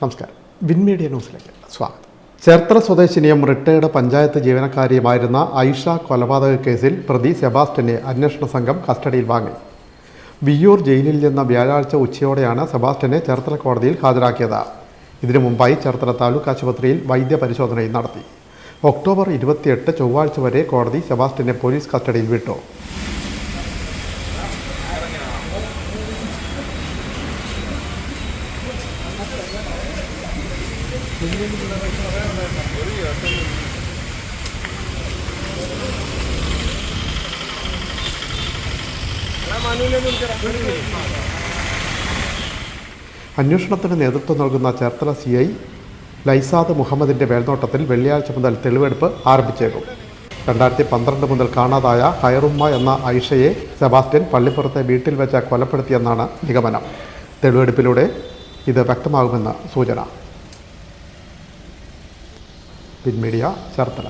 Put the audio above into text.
നമസ്കാരം. Win media ന്യൂസിലേക്ക് സ്വാഗതം. ചേർത്തല സ്വദേശിനിയും റിട്ടയർഡ് പഞ്ചായത്ത് ജീവനക്കാരിയുമായിരുന്ന ഐഷ കൊലപാതക കേസിൽ പ്രതി സെബാസ്റ്റ്യനെ അന്വേഷണ സംഘം കസ്റ്റഡിയിൽ വാങ്ങി. വിയ്യൂർ ജയിലിൽ നിന്ന് വ്യാഴാഴ്ച ഉച്ചയോടെയാണ് സെബാസ്റ്റ്യനെ ചേർത്തല കോടതിയിൽ ഹാജരാക്കിയത്. ഇതിനു മുമ്പായി ചേർത്തല താലൂക്ക് ആശുപത്രിയിൽ വൈദ്യപരിശോധനയും നടത്തി. ഒക്ടോബർ ഇരുപത്തിയെട്ട് ചൊവ്വാഴ്ച വരെ കോടതി സെബാസ്റ്റ്യനെ പോലീസ് കസ്റ്റഡിയിൽ വിട്ടു. അന്വേഷണത്തിന് നേതൃത്വം നൽകുന്ന ചേർത്തല സി ഐ ലൈസാദ് മുഹമ്മദിന്റെ മേൽനോട്ടത്തിൽ വെള്ളിയാഴ്ച മുതൽ തെളിവെടുപ്പ് ആരംഭിച്ചേക്കും. രണ്ടായിരത്തി പന്ത്രണ്ട് മുതൽ കാണാതായ ഹയറുമ്മ എന്ന ഐഷയെ സെബാസ്റ്റ്യൻ പള്ളിപ്പുറത്തെ വീട്ടിൽ വെച്ച് കൊലപ്പെടുത്തിയെന്നാണ് നിഗമനം. തെളിവെടുപ്പിലൂടെ ഇത് വ്യക്തമാകുമെന്ന് സൂചന. പിൻമീഡിയ ചേർത്തല.